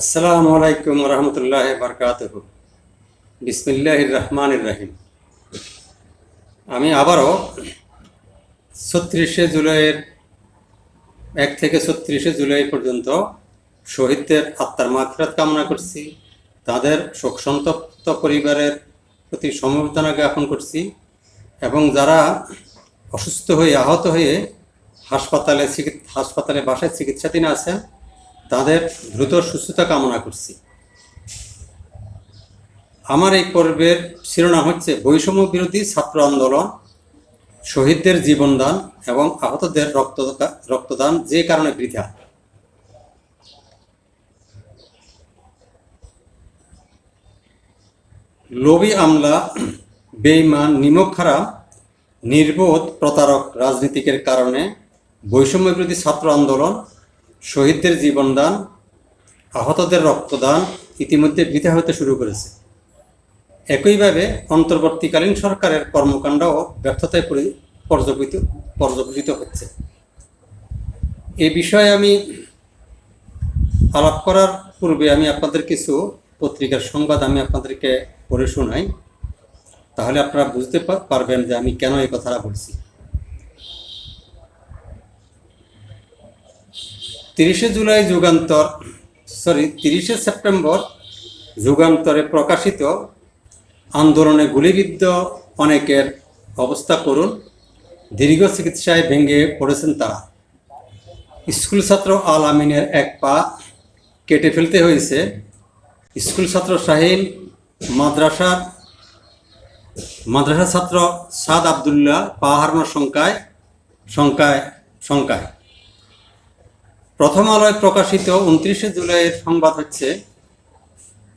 আসসালামু আলাইকুম রহমতুল্লাহ বরকাত বিসমিল্লাহ রহমান রাহিম। আমি আবারও ছত্রিশে জুলাইয়ের এক থেকে ছত্রিশে জুলাই পর্যন্ত শহীদদের আত্মার মাগফিরাত কামনা করছি, তাদের শোক সন্তপ্ত পরিবারের প্রতি সমবেদনা জ্ঞাপন করছি এবং যারা অসুস্থ হয়ে আহত হয়ে হাসপাতালে হাসপাতালে বাসায় চিকিৎসাধীন আছেন তাদের দ্রুত সুস্থতা কামনা করছি। আমার এই পর্বের শিরোনাম হচ্ছে বৈষম্য বিরোধী ছাত্র আন্দোলন, শহীদদের জীবনদান এবং আহতদের রক্ত রক্তদান যে কারণে বৃথা। লোভী আমলা বেইমান নিমক খারাপ নির্বোধ প্রতারক রাজনীতিকের কারণে বৈষম্য বিরোধী ছাত্র আন্দোলন শহীদদের জীবনদান, আহতদের রক্তদান ইতিমধ্যে বৃথা হতে শুরু করেছে। একইভাবে অন্তর্বর্তীকালীন সরকারের কর্মকাণ্ডও ব্যর্থতায় পরি- পর্যবেক্ষিত পর্যবেক্ষিত হচ্ছে। এই বিষয়ে আমি আলাপ করার পূর্বে আমি আপনাদের কিছু পত্রিকার সংবাদ আমি আপনাদেরকে পড়ে শোনাই। তাহলে আপনারা বুঝতে পারবেন যে আমি কেন এই কথাটা বলছি। তিরিশে জুলাই যুগান্তর সরি তিরিশে সেপ্টেম্বর যুগান্তরে প্রকাশিত আন্দোলনে গুলিবিদ্ধ অনেকের অবস্থা করুন। দীর্ঘ চিকিৎসায় ভেঙে পড়েছেন তারা। স্কুল ছাত্র আল আমিনের এক পা কেটে ফেলতে হয়েছে। স্কুল ছাত্র শাহিন, মাদ্রাসার মাদ্রাসা ছাত্র সাদ আবদুল্লাহ পা হারানোর শঙ্কায় শঙ্কায় শঙ্কায় প্রথম আলোয় প্রকাশিত উনত্রিশে জুলাইয়ের সংবাদ হচ্ছে,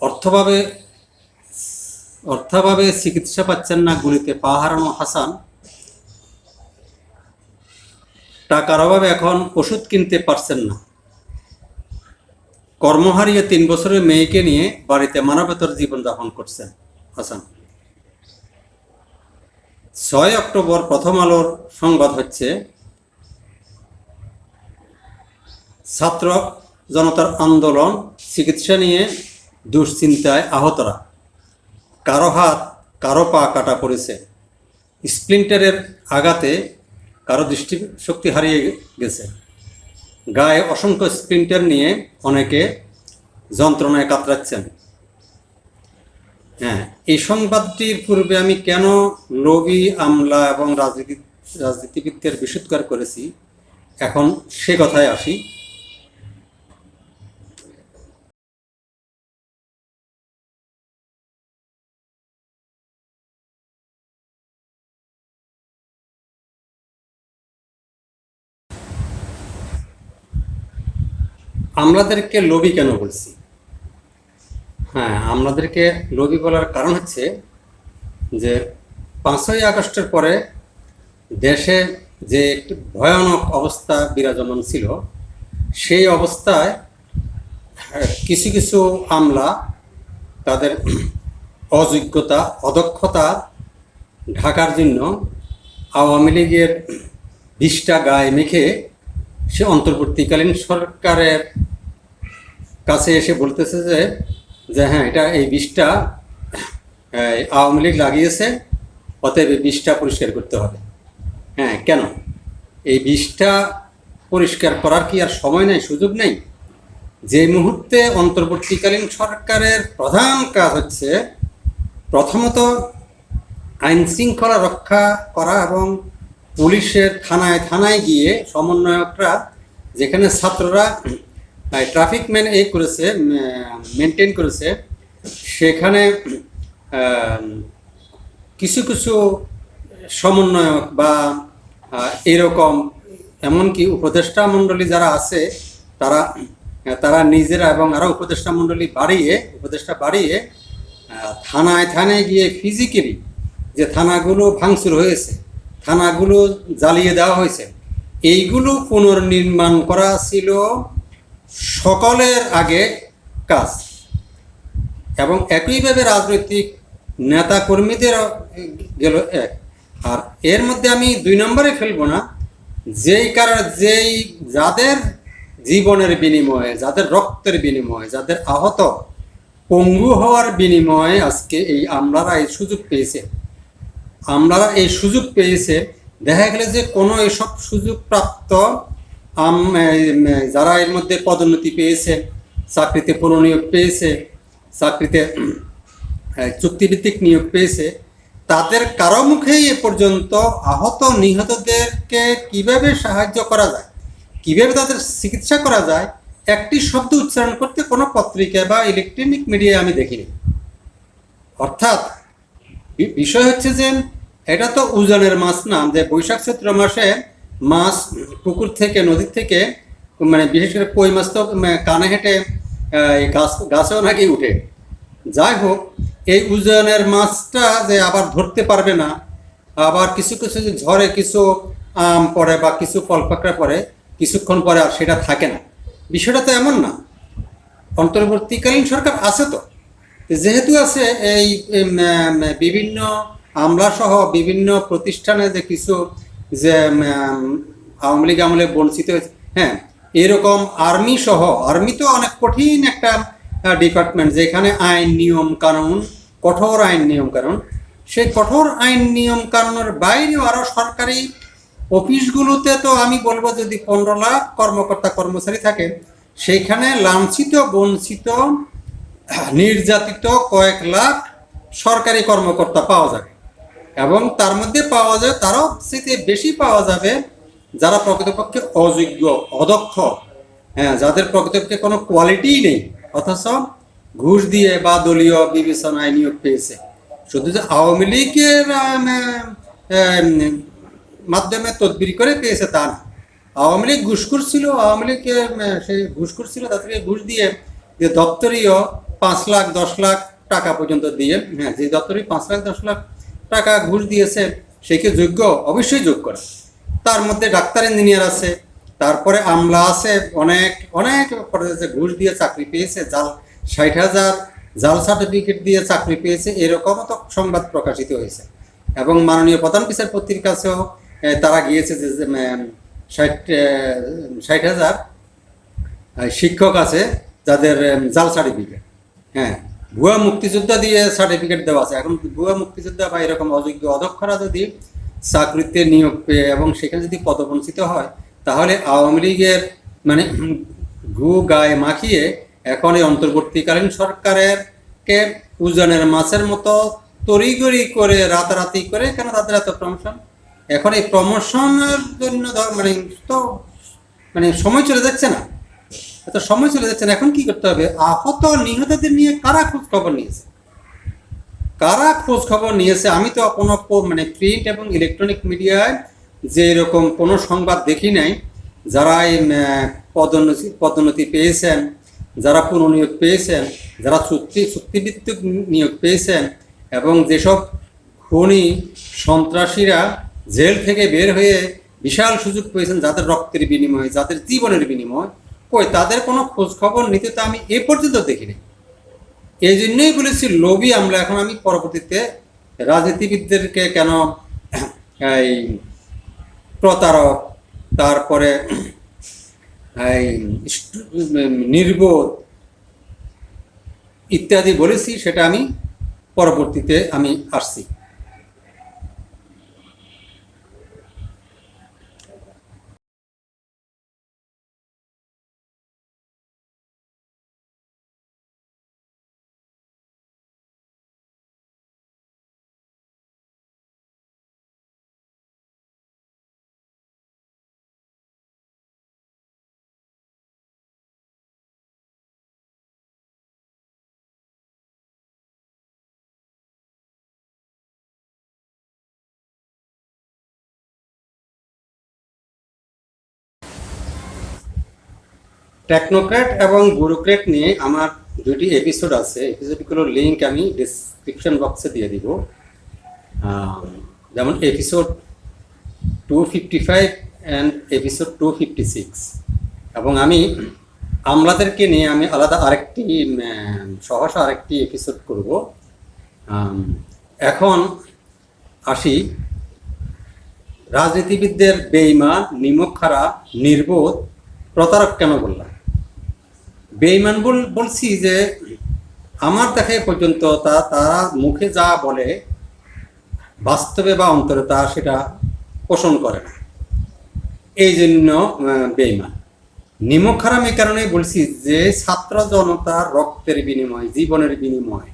অর্থভাবে, অর্থাভাবে চিকিৎসা পাচ্ছেন না গুলিতে পা হারানো হাসান। টাকার অভাবে এখন ওষুধ কিনতে পারছেন না। কর্ম হারিয়ে তিন বছরের মেয়েকে নিয়ে বাড়িতে মানবেতর জীবনযাপন করছেন হাসান। ছয় অক্টোবর প্রথম আলোর সংবাদ হচ্ছে ছাত্র জনতার আন্দোলন, চিকিৎসা নিয়ে দুশ্চিন্তায় আহতরা। কারও হাত, কারও পা কাটা পড়েছে। স্প্লিন্টারের আঘাতে কারও দৃষ্টিশক্তি হারিয়ে গেছে। গায়ে অসংখ্য স্প্লিন্টার নিয়ে অনেকে যন্ত্রণায় কাতরাচ্ছেন। হ্যাঁ এই সংবাদটির পূর্বে আমি কেন লোভী আমলা এবং রাজনীতি রাজনীতিবিদদের বিশুদ্ধকার করেছি, এখন সে কথায় আসি। আমলাদেরকে লোভী কেন বলছি? হ্যাঁ আমলাদেরকে লোভী বলার কারণ হচ্ছে যে পাঁচই আগস্টের পরে দেশে যে একটি ভয়ানক অবস্থা বিরাজমান ছিল, সেই অবস্থায় কিছু কিছু আমলা তাদের অযোগ্যতা, অদক্ষতা ঢাকার জন্য আওয়ামী লীগের বিষটা গায়ে মেখে সে অন্তর্বর্তীকালীন সরকারের কাছে এসে বলতেছে যে যে হ্যাঁ এটা এই বিষটা আওয়ামী লীগ লাগিয়েছে, অতএব এই বিষটা পরিষ্কার করতে হবে। হ্যাঁ কেন? এই বিষটা পরিষ্কার করার কি আর সময় নেই, সুযোগ নেই? যে মুহূর্তে অন্তর্বর্তীকালীন সরকারের প্রধান কাজ হচ্ছে, প্রথমত আইন শৃঙ্খলা রক্ষা করা এবং পুলিশের থানায় থানায় গিয়ে সমন্বয়করা, যেখানে ছাত্ররা ট্রাফিক ম্যান এ করেছে মেনটেন করেছে। সেখানে কিছু কিছু সমন্বয়ক বা এরকম এমনকি উপদেষ্টা মণ্ডলী যারা আছে, তারা তারা নিজেরা এবং আরও উপদেষ্টা মণ্ডলী বাড়িয়ে, উপদেষ্টা বাড়িয়ে থানায় থানায় গিয়ে ফিজিক্যালি যে থানাগুলো ভাঙচুর হয়েছে, থানাগুলো জ্বালিয়ে দেওয়া হয়েছে, এইগুলো পুনর্নির্মাণ করা ছিল সকলের আগে কাজ। এবং একইভাবে রাজনৈতিক নেতা কর্মীদের গেল এক। আর এর মধ্যে আমি দুই নম্বরে ফেলব না। যেই কারণে যেই যাদের জীবনের বিনিময়ে, যাদের রক্তের বিনিময়ে, যাদের আহত পঙ্গু হওয়ার বিনিময়ে আজকে এই আমলারা এই সুযোগ পেয়েছে। আমলারা এই সুযোগ পেয়েছে। দেখা গেলে যে কোনো এসব সুযোগ প্রাপ্ত আম- যারা এর মধ্যে পদোন্নতি পেয়েছে, চাকরিতে পুনর্নিয়োগ পেয়েছে, চাকরিতে চুক্তিভিত্তিক নিয়োগ পেয়েছে, তাদের কারও মুখেই এ পর্যন্ত আহত নিহতদেরকে কীভাবে সাহায্য করা যায়, কীভাবে তাদের চিকিৎসা করা যায়, একটি শব্দ উচ্চারণ করতে কোনো পত্রিকা বা ইলেকট্রনিক মিডিয়ায় আমি দেখিনি। অর্থাৎ বিষয় হচ্ছে যে, এটা তো উজানের মাছ না, যে বৈশাখ চৈত্র মাসে মাছ পুকুর থেকে নদী থেকে মানে বিশেষ করে কই মাছ তো কানে হেঁটে গাছ, গাছেও নাকি উঠে। যাই হোক, এই উজানের মাছটা যে আবার ধরতে পারবে না, আবার কিছু কিছু ঝড়ে কিছু আম পড়ে বা কিছু ফল পাকড়া পড়ে, কিছুক্ষণ পরে আর সেটা থাকে না। বিষয়টা তো এমন না। অন্তর্বর্তীকালীন সরকার আছে তো। যেহেতু আছে এই বিভিন্ন আমলা সহ বিভিন্ন প্রতিষ্ঠানে যে কিছু যে আওয়ামী লীগ আমলে বঞ্চিত হয়েছে। হ্যাঁ এরকম আর্মি সহ আর্মি তো অনেক কঠিন একটা ডিপার্টমেন্ট যেখানে আইন, নিয়ম, কানুন, কঠোর আইন, নিয়ম, কানুন। সেই কঠোর আইন, নিয়ম, কানুনের বাইরেও আরও সরকারি অফিসগুলোতে তো আমি বলব যদি পনেরো লাখ কর্মকর্তা, কর্মচারী থাকে, সেইখানে লাঞ্ছিত, বঞ্চিত, নির্যাতিত কয়েক লাখ সরকারি কর্মকর্তা পাওয়া যাবে। এবং তার মধ্যে পাওয়া যায় তারও থেকে বেশি পাওয়া যাবে যারা প্রকৃতপক্ষে অযোগ্য অদক্ষ। হ্যাঁ যাদের প্রকৃতপক্ষে কোনো কোয়ালিটিই নেই অথচ ঘুষ দিয়ে বা দলীয় বিবেচনায় নিয়োগ পেয়েছে। শুধু যে আওয়ামী লীগের মাধ্যমে তদবির করে পেয়েছে তা না। আওয়ামী লীগ ঘুষখোর ছিল আওয়ামী আহ, সেই ঘুষখোর ছিল তাদেরকে ঘুষ দিয়ে যে দপ্তরীয় পাঁচ লাখ দশ লাখ টাকা পর্যন্ত দিয়ে হ্যাঁ যে দপ্তরি পাঁচ লাখ দশ লাখ টাকা ঘুষ দিয়েছে সে কি যোগ্য? অবশ্যই যোগ্য না। তার মধ্যে ডাক্তার ইঞ্জিনিয়ার আছে তারপরে আমলা আছে অনেক অনেক ঘুষ দিয়ে চাকরি পেয়েছে জাল ষাট হাজার জাল সার্টিফিকেট দিয়ে চাকরি পেয়েছে এরকমও তো সংবাদ প্রকাশিত হয়েছে। এবং মাননীয় প্রধান বিচারপতির কাছেও তারা গিয়েছে যে, ষাট ষাট হাজার শিক্ষক আছে যাদের জাল সার্টিফিকেট হ্যাঁ ভুয়া মুক্তিযোদ্ধা দিয়ে সার্টিফিকেট দেওয়া আছে। এখন ভুয়া মুক্তিযোদ্ধা বা এরকম অযোগ্য অদক্ষরা যদি চাকরিতে নিয়োগ পেয়ে এবং সেখানে যদি পদবঞ্চিত হয়, তাহলে আওয়ামী লীগের মানে গু গায়ে মাখিয়ে এখন এই অন্তর্বর্তীকালীন সরকারের কে উজানের মাছের মতো তড়িগড়ি করে, রাতারাতি করে কেন তাদের এত প্রমোশন এখন এই প্রমোশনের জন্য মানে তো মানে সময় চলে যাচ্ছে না। এত সময় চলে যাচ্ছে এখন কি করতে হবে? আহত নিহতদের নিয়ে কারা খোঁজ খবর নিয়েছে? কারা খোঁজ খবর নিয়েছে? আমি তো কোনো মানে প্রিন্ট এবং ইলেকট্রনিক মিডিয়ায় যে এরকম কোনো সংবাদ দেখি নাই। যারা এই পদোন্নতি পদোন্নতি পেয়েছেন, যারা পুনর্নিয়োগ পেয়েছেন, যারা চুক্তি, চুক্তিভিত্তিক নিয়োগ পেয়েছেন এবং যেসব খুনি সন্ত্রাসীরা জেল থেকে বের হয়ে বিশাল সুযোগ পেয়েছেন যাদের রক্তের বিনিময়ে, যাদের জীবনের বিনিময় কই, তাদের কোনো খোঁজ খবর নিতে তো আমি এ পর্যন্ত দেখিনি। এই জন্যই বলেছি, লোভী আমরা। এখন আমি পরবর্তীতে রাজনীতিবিদদেরকে কেন এই প্রতারক, তারপরে এই নির্বোধ ইত্যাদি বলেছি, সেটা আমি পরবর্তীতে আমি আসছি। টেকনোক্র্যাট এবং ব্যুরোক্র্যাট নিয়ে আমার দুটি এপিসোড আছে। এপিসোডগুলোর লিঙ্ক আমি ডিসক্রিপশন বক্সে দিয়ে দিব। যেমন episode two fifty five and episode two fifty six এবং আমি আমলাদেরকে নিয়ে আমি আলাদা আরেকটি সহসা আরেকটি এপিসোড করব। এখন আসি। রাজনীতিবিদদের বেইমা নিমক খারাপ নির্বোধ, প্রতারক কেন বললাম? বেইমান বল, বলছি যে, আমার দেখা পর্যন্ত তা, তারা মুখে যা বলে, বাস্তবে বা অন্তরে তা সেটা পোষণ করে না। এই জন্য বেইমান নিমক খারাম এই কারণেই বলছি যে, ছাত্র জনতার রক্তের বিনিময়, জীবনের বিনিময়,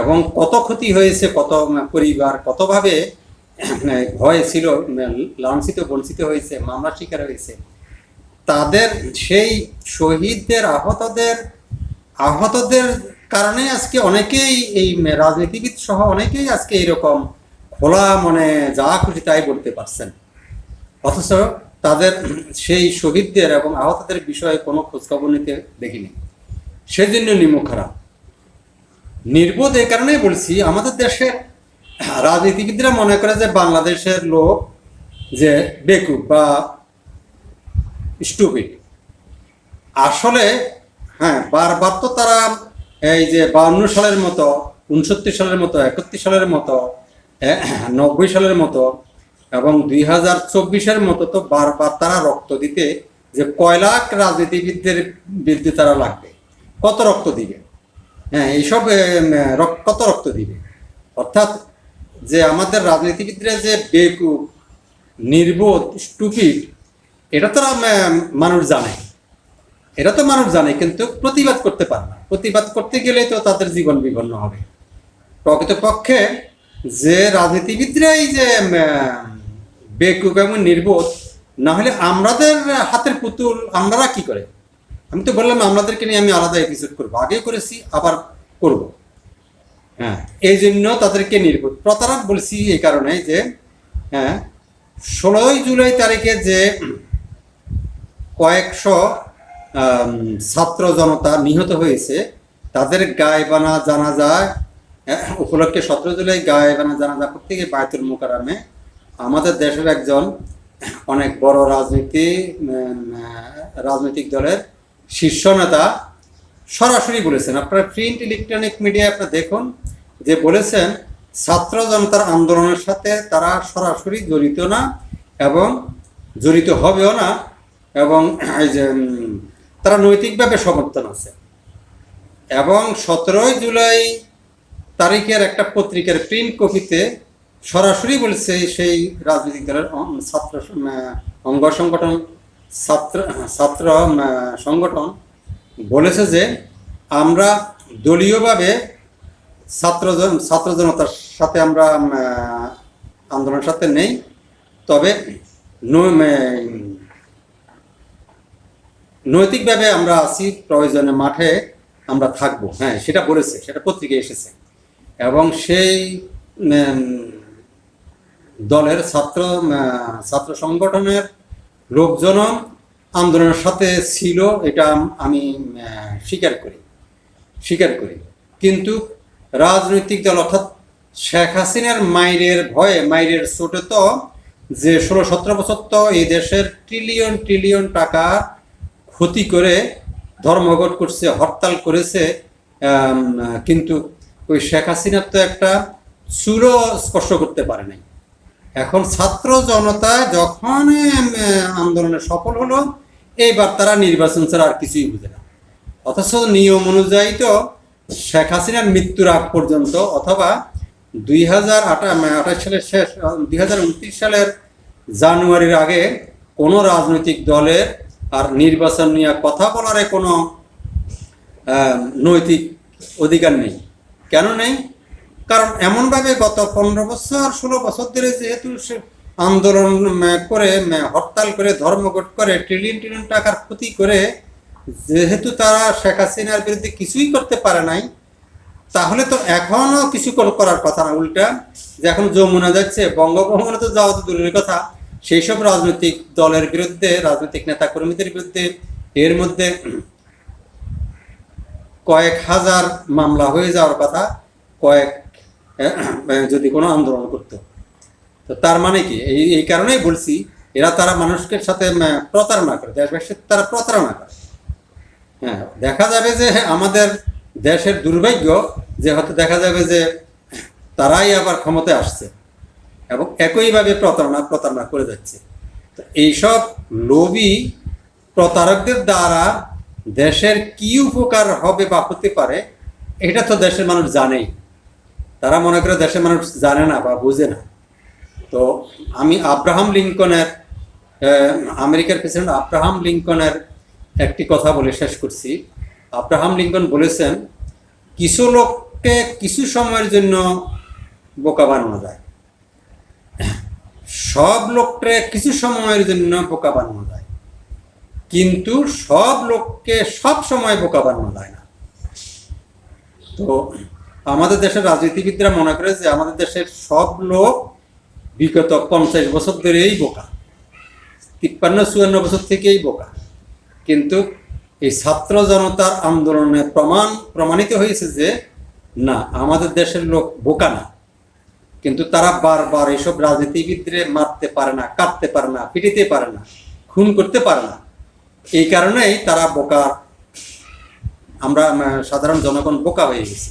এবং কত ক্ষতি হয়েছে, কত পরিবার, কতভাবে ভয় ছিল, লাঞ্ছিত, বঞ্চিত হয়েছে, মামলা শিকার হয়েছে তাদের সেই শহীদদের, আহতদের আহতদের কারণে আজকে অনেকেই এই রাজনীতিবিদ সহ অনেকেই আজকে এরকম খোলা মনে যা খুশি তাই বলতে পারছেন। অথচ তাদের সেই শহীদদের এবং আহতদের বিষয়ে কোনো খোঁজখবর নিতে দেখিনি। সেজন্য নিমক খারাপ। নির্বোধ এই কারণেই বলছি, আমাদের দেশে রাজনীতিবিদরা মনে করে যে বাংলাদেশের লোক যে বেকুব বা স্টুপিড আসলে হ্যাঁ বারবার তো তারা এই যে বাউন্ন সালের মতো উনসত্তর সালের মতো, একত্রিশ সালের মতো নব্বই সালের মতো এবং দুই হাজার চব্বিশের মতো তো বারবার তারা রক্ত দিতে যে কয় লাখ রাজনীতিবিদদের বিরুদ্ধে তারা লাগবে। কত রক্ত দিবে? হ্যাঁ এইসব কত রক্ত দিবে? অর্থাৎ যে আমাদের রাজনীতিবিদরা যে বেকুব, নির্বোধ, স্টুপিড এটা তো মানুষ জানে। এটা তো মানুষ জানে কিন্তু প্রতিবাদ করতে পারে না। প্রতিবাদ করতে গেলে তো তাদের জীবন বিপন্ন হবে। প্রকৃতপক্ষে যে রাজনীতিবিদরাই যে উম, বেকুব এবং নির্বোধ না হলে আমাদের হাতের পুতুল আমরা কি করে? আমি তো বললাম আমাদেরকে নিয়ে আমি আলাদা এপিসোড করব। আগে করেছি আবার করব। হ্যাঁ এই জন্য তাদেরকে নির্বোধ। প্রতারক বলছি এই কারণে যে হ্যাঁ ষোলোই জুলাই তারিখে যে কয়েকশো ছাত্র জনতা নিহত হয়েছে। তাদের গায়েবানা জানাজা আহ, উপলক্ষে সতেরো জুলাই গায়েবানা জানাজা করতে গিয়ে বায়তুল মোকারামে আমাদের দেশের একজন অনেক বড় রাজনীতি রাজনৈতিক দলের শীর্ষ নেতা সরাসরি বলেছেন। আপনারা প্রিন্ট ইলেকট্রনিক মিডিয়া আপনারা দেখুন যে বলেছেন ছাত্র জনতার আন্দোলনের সাথে তারা সরাসরি জড়িত না এবং জড়িত হবেও না। এবং এই যে তারা নৈতিকভাবে সমর্থন আছে। এবং সতেরোই জুলাই তারিখের একটা পত্রিকার প্রিন্ট কপিতে সরাসরি বলছে সেই রাজনৈতিক দলের ছাত্র অঙ্গ সংগঠন, ছাত্র ছাত্র সংগঠন বলেছে যে আমরা দলীয়ভাবে ছাত্র ছাত্র জনতার সাথে আমরা আন্দোলনের সাথে নেই। তবে নৈতিকভাবে আমরা আছি প্রয়োজনে মাঠে আমরা থাকব। হ্যাঁ সেটা বলেছে, সেটা পত্রিকায় এসেছে। এবং সেই দলের ছাত্র ছাত্র সংগঠনের লোকজন আন্দোলনের সাথে ছিল, এটা আমি স্বীকার করি স্বীকার করি। কিন্তু রাজনৈতিক দল অর্থাৎ শেখ হাসিনার মাইরের ভয়ে, মাইরের চোটে তো যে ষোলো সতেরো বছর তো এই দেশের ট্রিলিয়ন ট্রিলিয়ন টাকা ক্ষতি করে, ধর্মঘট করছে, হরতাল করেছে কিন্তু ওই শেখ হাসিনার তো একটা চুরো স্পর্শ করতে পারে নাই। এখন ছাত্র জনতা যখন আন্দোলনে সফল হলো, এইবার তারা নির্বাচন ছাড়া আর কিছুই বুঝে না। অথচ নিয়ম অনুযায়ী তো শেখ হাসিনার মৃত্যুর আগ পর্যন্ত অথবা দুই হাজার আঠাশ সালের শেষ, দুই হাজার উনত্রিশ সালের জানুয়ারির আগে কোনো রাজনৈতিক দলের আর নির্বাচন নিয়ে কথা বলার কোনো নৈতিক অধিকার নেই। কেন নেই? কারণ এমনভাবে গত পনেরো বছর ষোলো বছর ধরে যেহেতু সে আন্দোলন করে হরতাল করে, ধর্মঘট করে ট্রিলিয়ন ট্রিলিয়ন টাকার ক্ষতি করে, যেহেতু তারা শেখ হাসিনার বিরুদ্ধে কিছুই করতে পারে নাই, তাহলে তো এখনও কিছু করার কথা না, উল্টা। যে এখন যমুনা যাচ্ছে, বঙ্গভবনে তো যাওয়া তো দূরের কথা। সেই সব রাজনৈতিক দলের বিরুদ্ধে, রাজনৈতিক নেতা কর্মীদের বিরুদ্ধে এর মধ্যে কয়েক হাজার মামলা হয়ে যাওয়ার কথা, কয়েক যদি কোনো আন্দোলন করতো। তো তার মানে কি? এই এই কারণেই বলছি, এরা তারা মানুষকে সাথে প্রতারণা করে, দেশবাসীর তারা প্রতারণা করে। হ্যাঁ দেখা যাবে যে আমাদের দেশের দুর্ভাগ্য যে হয়তো দেখা যাবে যে তারাই আবার ক্ষমতায় আসছে। এবং একইভাবে প্রতারণা প্রতারণা করে যাচ্ছে। এইসব লোভী প্রতারকদের দ্বারা দেশের কি উপকার হবে বা হতে পারে, এটা তো দেশের মানুষ জানেই। তারা মনে করে দেশের মানুষ জানে না বা বুঝে না। তো আমি আব্রাহাম লিঙ্কনের আমেরিকার প্রেসিডেন্ট আব্রাহাম লিঙ্কনের একটি কথা বলে শেষ করছি। আব্রাহাম লিঙ্কন বলেছেন, কিছু লোককে কিছু সময়ের জন্য বোকা বানানো যায়। সব লোকটা কিছু সময়ের জন্য বোকা বানানো যায়। কিন্তু সব লোককে সব সময় বোকা বানানো যায় না। তো আমাদের দেশের রাজনীতিবিদরা মনে করে যে আমাদের দেশের সব লোক বিগত পঞ্চাশ বছর ধরেই বোকা। তিপ্পান্ন, চুয়ান্ন বছর থেকেই বোকা। কিন্তু এই ছাত্র জনতার আন্দোলনে প্রমাণ প্রমাণিত হয়েছে যে না, আমাদের দেশের লোক বোকা না। কিন্তু তারা বারবার এইসব রাজনীতিবিদরে মারতে পারে না কাটতে পারে না, পিটিতে পারে না, খুন করতে পারে না। এই কারণেই তারা বোকা আমরা সাধারণ জনগণ বোকা হয়ে গেছি।